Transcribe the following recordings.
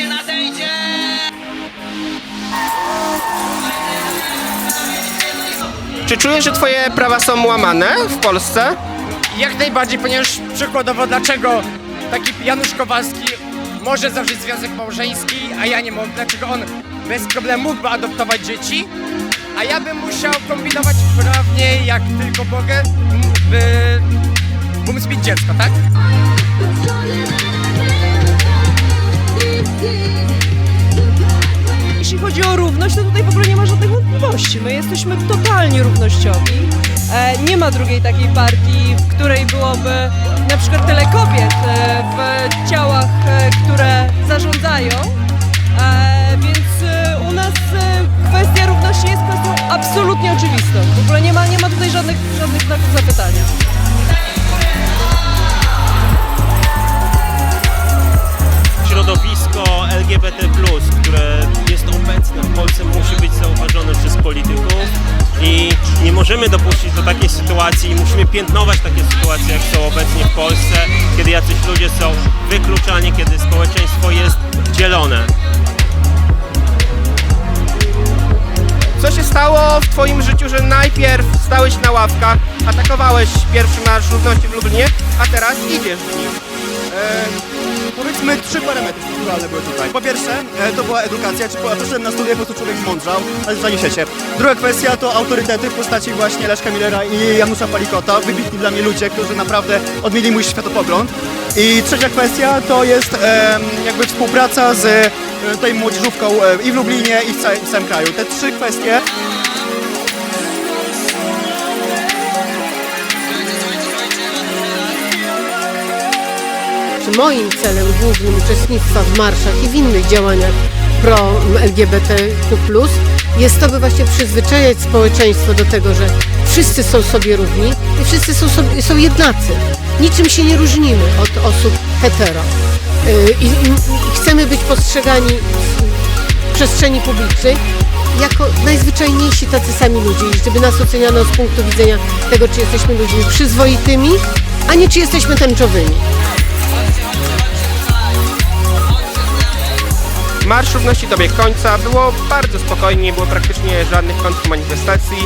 wreszcie nadejdzie! Czy czujesz, że twoje prawa są łamane w Polsce? Jak najbardziej, ponieważ przykładowo dlaczego taki Janusz Kowalski może zawrzeć związek małżeński, a ja nie mogę, dlaczego on bez problemu mógłby adoptować dzieci, a ja bym musiał kombinować prawnie, jak tylko mogę, by umysł dziecko, tak? Wątpliwości. My jesteśmy totalnie równościowi. E, nie ma drugiej takiej partii, w której byłoby na przykład tyle kobiet e, w ciałach, e, które zarządzają. Więc u nas kwestia równości jest kwestią absolutnie oczywistą. W ogóle nie ma, nie ma tutaj żadnych, żadnych znaków zapytania. Możemy dopuścić do takiej sytuacji, musimy piętnować takie sytuacje, jak są obecnie w Polsce, kiedy jacyś ludzie są wykluczani, kiedy społeczeństwo jest dzielone. Co się stało w twoim życiu, że najpierw stałeś na ławkach, atakowałeś pierwszy Marsz Równości w Lublinie, a teraz idziesz w nim? Powiedzmy trzy parametry strukturalne były tutaj. Po pierwsze, e, to była edukacja, czy po- poszedłem na studia, po prostu człowiek zmądrzał, ale zaniesiecie. Druga kwestia to autorytety w postaci właśnie Leszka Millera i Janusza Palikota, wybitni dla mnie ludzie, którzy naprawdę odmienili mój światopogląd. I trzecia kwestia to jest jakby współpraca z e, tutaj młodzieżówką e, i w Lublinie i w w całym kraju. Te trzy kwestie Czy moim celem głównym uczestnictwa w marszach i w innych działaniach pro-LGBTQ+, jest to, by właśnie przyzwyczajać społeczeństwo do tego, że wszyscy są sobie równi i wszyscy są, sobie, są jednacy. Niczym się nie różnimy od osób hetero. I, i, i chcemy być postrzegani w przestrzeni publicznej jako najzwyczajniejsi tacy sami ludzie żeby nas oceniano z punktu widzenia tego, czy jesteśmy ludźmi przyzwoitymi, a nie czy jesteśmy tęczowymi. Marsz Równości dobiegł końca, było bardzo spokojnie, nie było praktycznie żadnych kontrmanifestacji.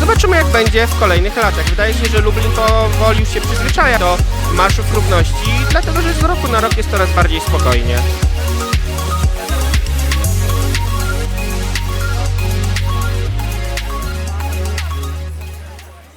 Zobaczymy jak będzie w kolejnych latach. Wydaje się, że Lublin powoli już się przyzwyczaja do Marszów Równości, dlatego że z roku na rok jest coraz bardziej spokojnie.